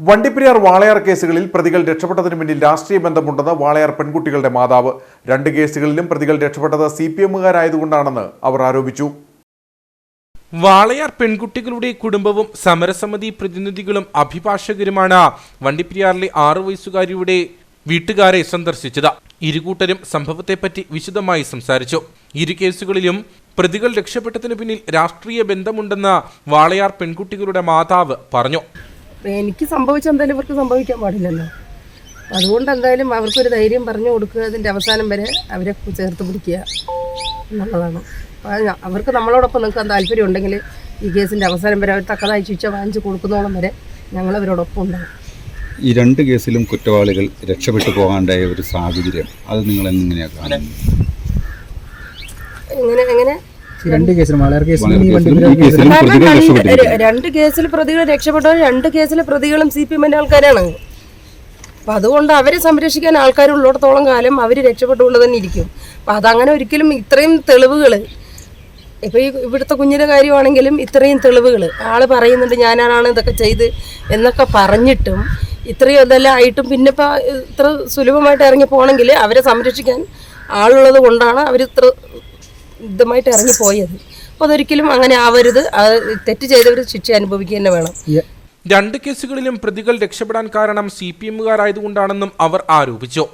വണ്ടിപ്പെരിയാർ വാളയാർ കേസുകളിൽ പ്രതികൾ രക്ഷപ്പെട്ടതിന് പിന്നിൽ രാഷ്ട്രീയ ബന്ധമുണ്ടെന്ന് വാളയാർ പെൺകുട്ടികളുടെ മാതാവ്. രണ്ട് കേസുകളിലും പ്രതികൾ രക്ഷപ്പെട്ടത് സി പി എമ്മുകാരായതുകൊണ്ടാണെന്ന് അവർ ആരോപിച്ചു. വാളയാർ പെൺകുട്ടികളുടെ കുടുംബവും സമരസമിതി പ്രതിനിധികളും അഭിഭാഷകരുമാണ് വണ്ടിപ്പെരിയാറിലെ ആറു വയസ്സുകാരിയുടെ വീട്ടുകാരെ സന്ദർശിച്ചത്. ഇരുകൂട്ടരും സംഭവത്തെപ്പറ്റി വിശദമായി സംസാരിച്ചു. ഇരു കേസുകളിലും പ്രതികൾ രക്ഷപ്പെട്ടതിന് പിന്നിൽ രാഷ്ട്രീയ ബന്ധമുണ്ടെന്ന് വാളയാർ പെൺകുട്ടികളുടെ മാതാവ് പറഞ്ഞു. എനിക്ക് സംഭവിച്ച എന്തായാലും ഇവർക്ക് സംഭവിക്കാൻ പാടില്ലല്ലോ. അതുകൊണ്ട് എന്തായാലും അവർക്കൊരു ധൈര്യം പറഞ്ഞു കൊടുക്കുക. അതിന്റെ അവസാനം വരെ അവരെ ചേർത്ത് പിടിക്കുക എന്നുള്ളതാണ്. അവർക്ക് നമ്മളോടൊപ്പം നിൽക്കാൻ താല്പര്യം ഉണ്ടെങ്കിൽ ഈ കേസിന്റെ അവസാനം വരെ അവർ തക്കതായി ശിക്ഷ വാങ്ങിച്ച് കൊടുക്കുന്നോളം വരെ ഞങ്ങൾ അവരോടൊപ്പം ഉണ്ടാകും ഈ രണ്ട് കേസിലും കുറ്റവാളികൾ രക്ഷപ്പെട്ടു പോകാണ്ടായ ഒരു സാഹചര്യം അത് നിങ്ങൾ എങ്ങനെയാണ് കാണുന്നത്? എങ്ങനെ എങ്ങനെ? രണ്ട് കേസിലും വളരെ കേസിലും ഈ കേസിലും രണ്ട് കേസിൽ പ്രതികൾ രക്ഷപ്പെട്ടവർ രണ്ട് കേസിലെ പ്രതികളും സി പി എമ്മിന്റെ ആൾക്കാരാണ്. അപ്പം അതുകൊണ്ട് അവരെ സംരക്ഷിക്കാൻ ആൾക്കാരുള്ളിടത്തോളം കാലം അവർ രക്ഷപ്പെട്ടുകൊണ്ട് തന്നെ ഇരിക്കും. അപ്പം അതങ്ങനെ ഒരിക്കലും ഇത്രയും തെളിവുകൾ ഇപ്പോൾ ഈ ഇവിടുത്തെ കുഞ്ഞിന്റെ കാര്യമാണെങ്കിലും ഇത്രയും തെളിവുകൾ ആൾ പറയുന്നുണ്ട് ഞാനാണ് ഇതൊക്കെ ചെയ്ത് എന്നൊക്കെ പറഞ്ഞിട്ടും ഇത്രയും ഇതെല്ലാം ആയിട്ടും പിന്നെ ഇപ്പം ഇത്ര സുലഭമായിട്ട് ഇറങ്ങി പോകണമെങ്കിൽ അവരെ സംരക്ഷിക്കാൻ ആളുള്ളത് കൊണ്ടാണ് അവർ ഇത്ര ഇതുമായിട്ട് ഇറങ്ങിപ്പോയത് അപ്പോൾ അതൊരിക്കലും അങ്ങനെ ആവരുത്. അത് തെറ്റ് ചെയ്തവർ ശിക്ഷ അനുഭവിക്കുക തന്നെ വേണം. രണ്ട് കേസുകളിലും പ്രതികൾ രക്ഷപ്പെടാൻ കാരണം സി പി എമ്മുകാരായതുകൊണ്ടാണെന്നും അവർ ആരോപിച്ചു.